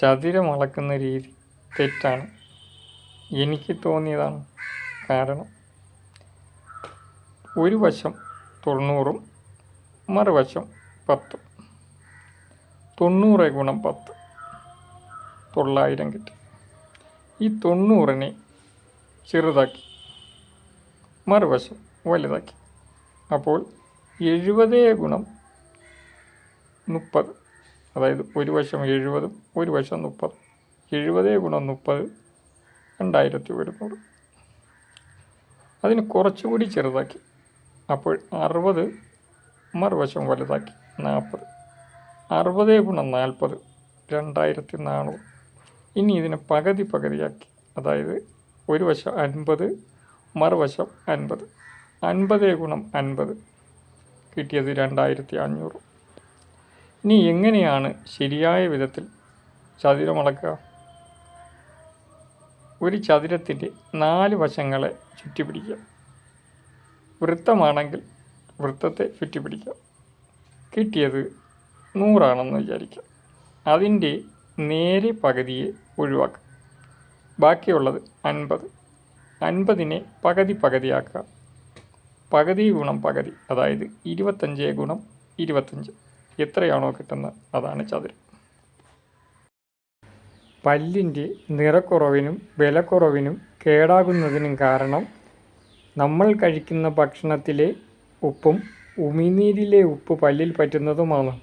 ചതുരം അളക്കുന്ന രീതി തെറ്റാണ്. എനിക്ക് തോന്നിയതാണ് കാരണം ഒരു വശം തൊണ്ണൂറും മറുവശം പത്തും. തൊണ്ണൂറ് ഗുണം പത്ത്. തൊള്ളായിരം കിട്ടി. ഈ തൊണ്ണൂറിനെ ചെറുതാക്കി മറുവശം വലുതാക്കി. അപ്പോൾ എഴുപത് ഗുണം മുപ്പത്. അതായത് ഒരു വശം എഴുപതും ഒരു വശം മുപ്പതും. എഴുപത് ഗുണം മുപ്പത് രണ്ടായിരത്തി ഒരുന്നൂറ്. അതിന് കുറച്ചുകൂടി ചെറുതാക്കി. അപ്പോൾ അറുപത് മറുവശം വലുതാക്കി നാൽപ്പത്. അറുപത് ഗുണം നാൽപ്പത് രണ്ടായിരത്തി നാനൂറ്. ഇനി ഇതിനെ പകുതി പകുതിയാക്കി. അതായത് ഒരു വശം അൻപത് മറുവശം അൻപത്. അൻപത് ഗുണം അൻപത് കിട്ടിയത് രണ്ടായിരത്തി അഞ്ഞൂറ്. ഇനി എങ്ങനെയാണ് ശരിയായ വിധത്തിൽ ചതുരമടക്കുക ഒരു ചതുരത്തിന്റെ നാല് വശങ്ങളെ ചുറ്റിപ്പിടിക്കുക. വൃത്തമാണെങ്കിൽ വൃത്തത്തെ ചുറ്റിപ്പിടിക്കുക. കിട്ടിയത് നൂറാണെന്ന് വിചാരിക്കുക. അതിന്റെ നേരെ പകുതിയെ ഒഴിവാക്കുക. ബാക്കിയുള്ളത് അൻപത്. അൻപതിനെ പകുതി പകുതിയാക്കുക. പകുതി ഗുണം പകുതി അതായത് ഇരുപത്തഞ്ച് ഗുണം ഇരുപത്തഞ്ച്. എത്രയാണോ കിട്ടുന്നത്? അതാണ് ചതുരം. പല്ലിന്റെ നിറക്കുറവിനും വിലക്കുറവിനും കേടാകുന്നതിനും കാരണം നമ്മൾ കഴിക്കുന്ന ഭക്ഷണത്തിലെ ഉപ്പും ഉമിനീരിലെ ഉപ്പ് പല്ലിൽ പറ്റുന്നതുമാണ്.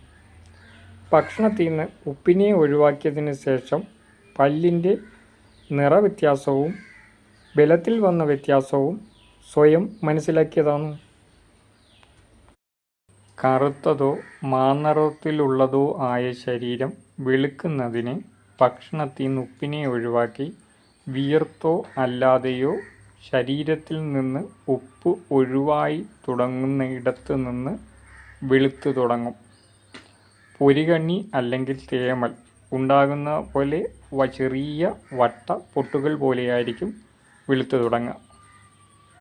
ഭക്ഷണത്തിൽ നിന്ന് ഉപ്പിനെ ഒഴിവാക്കിയതിന് ശേഷം പല്ലിന്റെ നിറവ്യത്യാസവും ബലത്തിൽ വന്ന വ്യത്യാസവും സ്വയം മനസ്സിലാക്കിയതാണ്. കറുത്തതോ മാനിറത്തിലുള്ളതോ ആയ ശരീരം വെളുക്കുന്നതിന് ഭക്ഷണത്തിൽ നിന്ന് ഉപ്പിനെ ഒഴിവാക്കി വിയർത്തോ അല്ലാതെയോ ശരീരത്തിൽ നിന്ന് ഉപ്പ് ഒഴിവായി തുടങ്ങുന്നയിടത്ത് നിന്ന് വെളുത്തു തുടങ്ങും. പൊരികണ്ണി അല്ലെങ്കിൽ തേമൽ ഉണ്ടാകുന്ന പോലെ ചെറിയ വട്ട പൊട്ടുകൾ പോലെയായിരിക്കും വെളുത്തു തുടങ്ങുക.